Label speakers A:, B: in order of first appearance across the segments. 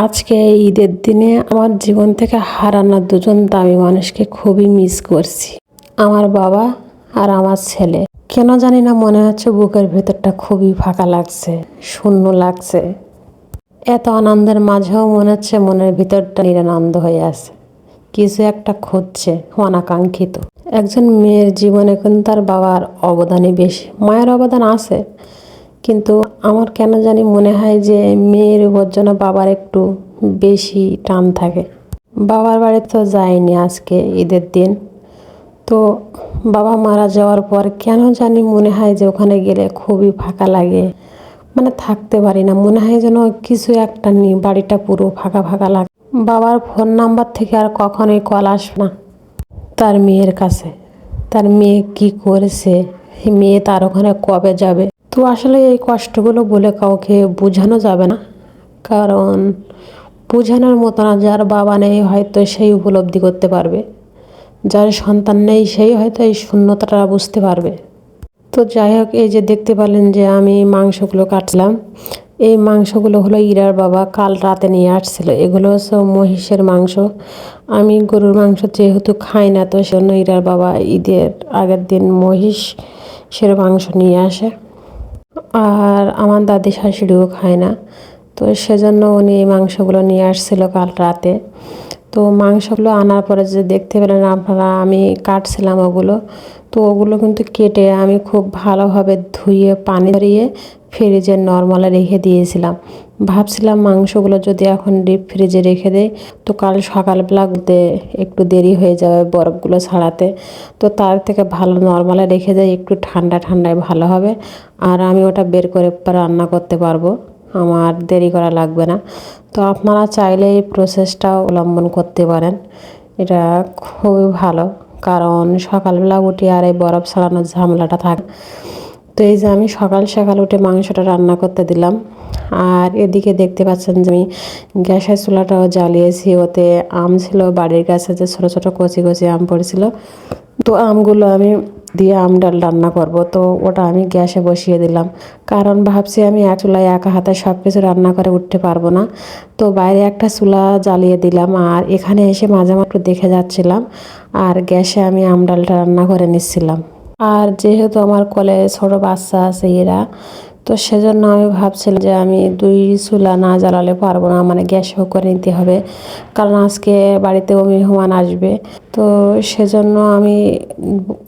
A: আজকে ঈদের দিনে আমার জীবন থেকে হারানো দুজন দামি মানুষকে খুবই মিস করছি। আমার বাবা আর আমার ছেলে। কেন জানি না মনে হচ্ছে বুকের ভেতরটা খুবই ফাঁকা লাগছে, শূন্য লাগছে। এত আনন্দের মাঝেও মনে হচ্ছে মনের ভিতরটা নিরানন্দ হয়ে আছে। কিছু একটা খুঁজছে, অনাকাঙ্ক্ষিত। একজন মেয়ের জীবনে কিন্তু তার বাবার অবদানই বেশি। মায়ের অবদান আছে, কিন্তু আমার কেন জানি মনে হয় যে মেয়ের উপর যেন বাবার একটু বেশি টান থাকে। বাবার বাড়ি তো যায়নি আজকে ঈদের দিন। তো বাবা মারা যাওয়ার পর কেন জানি মনে হয় যে ওখানে গেলে খুবই ফাঁকা লাগে। মানে থাকতে পারি না। মনে হয় যেন কিছু একটা নেই বাড়িটা পুরো ফাঁকা ফাঁকা লাগে। বাবার ফোন নাম্বার থেকে আর কখনোই কল আসবে না তার মেয়ের কাছে। তার মেয়ে কি করেছে? মেয়ে তার ওখানে কবে যাবে? তো আসলে এই কষ্টগুলো বলে কাউকে বোঝানো যাবে না। কারণ বোঝানোর মতো না, যার বাবা নেই হয়তো সেই উপলব্ধি করতে পারবে। যার সন্তান নেই সেই হয়তো এই শূন্যতাটা বুঝতে পারবে। তো যাই হোক, এই যে দেখতে পারলেন যে আমি মাংসগুলো কাটলাম এই মাংসগুলো হলো ইরার বাবা কাল রাতে নিয়ে আসছিল। এগুলো হচ্ছে মহিষের মাংস। আমি গরুর মাংস যেহেতু খাই না, তো সেজন্য ইরার বাবা ঈদের আগের দিন মহিষের মাংস নিয়ে আসে। আর আমার দাদি শাশুড়িও খায় না। তো সেজন্য উনি এই মাংসগুলো নিয়ে আসছিল কাল রাতে। তো মাংসগুলো আনার পরে যে দেখতে পেলেন আপনারা, আমি কাটছিলাম ওগুলো। তো ওগুলো কিন্তু কেটে আমি খুব ভালোভাবে ধুয়ে, পানি ধরিয়ে ফ্রিজে নর্মালে রেখে দিয়েছিলাম। ভাবছিলাম মাংসগুলো যদি এখন ডিপ ফ্রিজে রেখে দেয় তো কাল সকালবেলা একটু দেরি হয়ে যাবে বরফগুলো ছাড়াতে। তো তার থেকে ভালো নর্মালে রেখে দেয় একটু ঠান্ডা ঠান্ডায় ভালো হবে। আর আমি ওটা বের করে রান্না করতে পারব। আমার দেরি করা লাগবে না। তো আপনারা চাইলে এই প্রসেসটা অবলম্বন করতে পারেন। এটা খুবই ভালো, কারণ সকালবেলা উঠে আর এই বরফ ছাড়ানোর ঝামেলাটা থাকে। তো এই যে আমি সকাল সকাল উঠে মাংসটা রান্না করতে দিলাম। আর এদিকে দেখতে পাচ্ছেন যে আমি গ্যাসের চুলাটাও জ্বালিয়েছি। ওতে আম ছিল, বাড়ির গাছে যে ছোটো ছোটো কচি কচি আম পড়েছিল। তো আমগুলো আমি দিয়ে আম ডাল রান্না করব। তো ওটা আমি গ্যাসে বসিয়ে দিলাম। কারণ ভাবছি আমি এক চুলায় একা হাতে সব কিছু রান্না করে উঠতে পারব না। তো বাইরে একটা চুলা জ্বালিয়ে দিলাম আর এখানে এসে মাঝে মাঝে দেখে যাচ্ছিলাম আর গ্যাসে আমি আম ডালটা রান্না করে নিচ্ছিলাম। আর যেহেতু আমার কলে ছোটো বাচ্চা আছে এরা তো সেজন্য আমি ভাবছিলাম যে আমি দুই চুলা না জ্বালালে পারব না মানে গ্যাসও করে নিতে হবে। কারণ আজকে বাড়িতেও মেহমান আসবে। তো সেজন্য আমি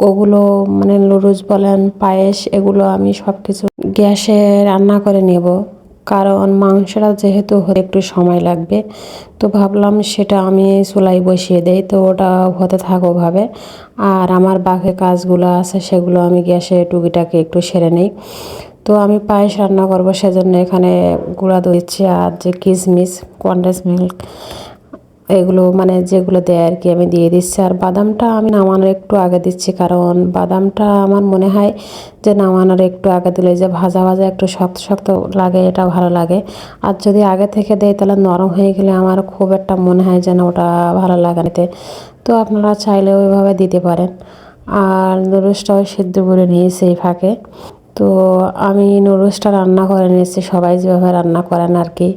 A: ওগুলো মানে নুডলস বলেন, পায়েস, এগুলো আমি সব কিছু গ্যাসে রান্না করে নেব। কারণ মাংসটা যেহেতু হতে একটু সময় লাগবে, তো ভাবলাম সেটা আমি চুলাই বসিয়ে দেই, তো ওটা হতে থাকো ভাবে আর আমার বাকি কাজগুলো আছে, সেগুলো আমি গ্যাসে টুকিটাকে একটু সেরে নিই। তো আমি পায়েস রান্না করব সেজন্য এখানে গুঁড়া দিচ্ছি আর যে কিশমিশ, কন্ডেন্স মিল্ক, এগুলো মানে যেগুলো দেয় আর কি আমি দিয়ে দিচ্ছি। আর বাদামটা আমি নামানোর একটু আগে দিচ্ছি, কারণ বাদামটা আমার মনে হয় যে নামানোর একটু আগে দিলে যে ভাজা ভাজা একটু শক্ত শক্ত লাগে, এটা ভালো লাগে। আর যদি আগে থেকে দেয় তাহলে নরম হয়ে গেলে আমার খুব একটা মনে হয় যেন ওটা ভালো লাগে নিতে তো আপনারা চাইলে ওইভাবে দিতে পারেন। আর নুডলসটাও সিদ্ধ করে নিয়েছি এই ফাঁকে। তো আমি নুডলসটা রান্না করে নিয়েছি, সবাই যেভাবে রান্না করেন আর কি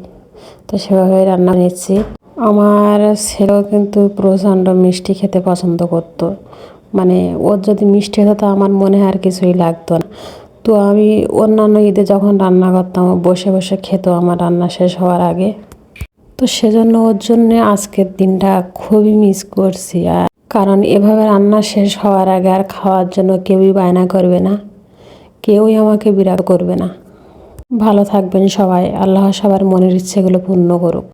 A: তো সেভাবেই রান্না নিচ্ছি আমার ছেলেও কিন্তু প্রচণ্ড মিষ্টি খেতে পছন্দ করতো। মানে ওর যদি মিষ্টি হতো, তো আমার মনে আর কিছুই লাগতো না। তো আমি অন্যান্য ঈদে যখন রান্না করতাম বসে বসে খেত, আমার রান্না শেষ হওয়ার আগে। তো সেজন্য ওর জন্য আজকের দিনটা খুবই মিস করছি। আর কারণ এভাবে রান্না শেষ হওয়ার আগে আর খাওয়ার জন্য কেউই বায়না করবে না। কেউই আমাকে বিরাট করবে না। ভালো থাকবেন সবাই। আল্লাহ সবার মনের ইচ্ছেগুলো পূর্ণ করুক।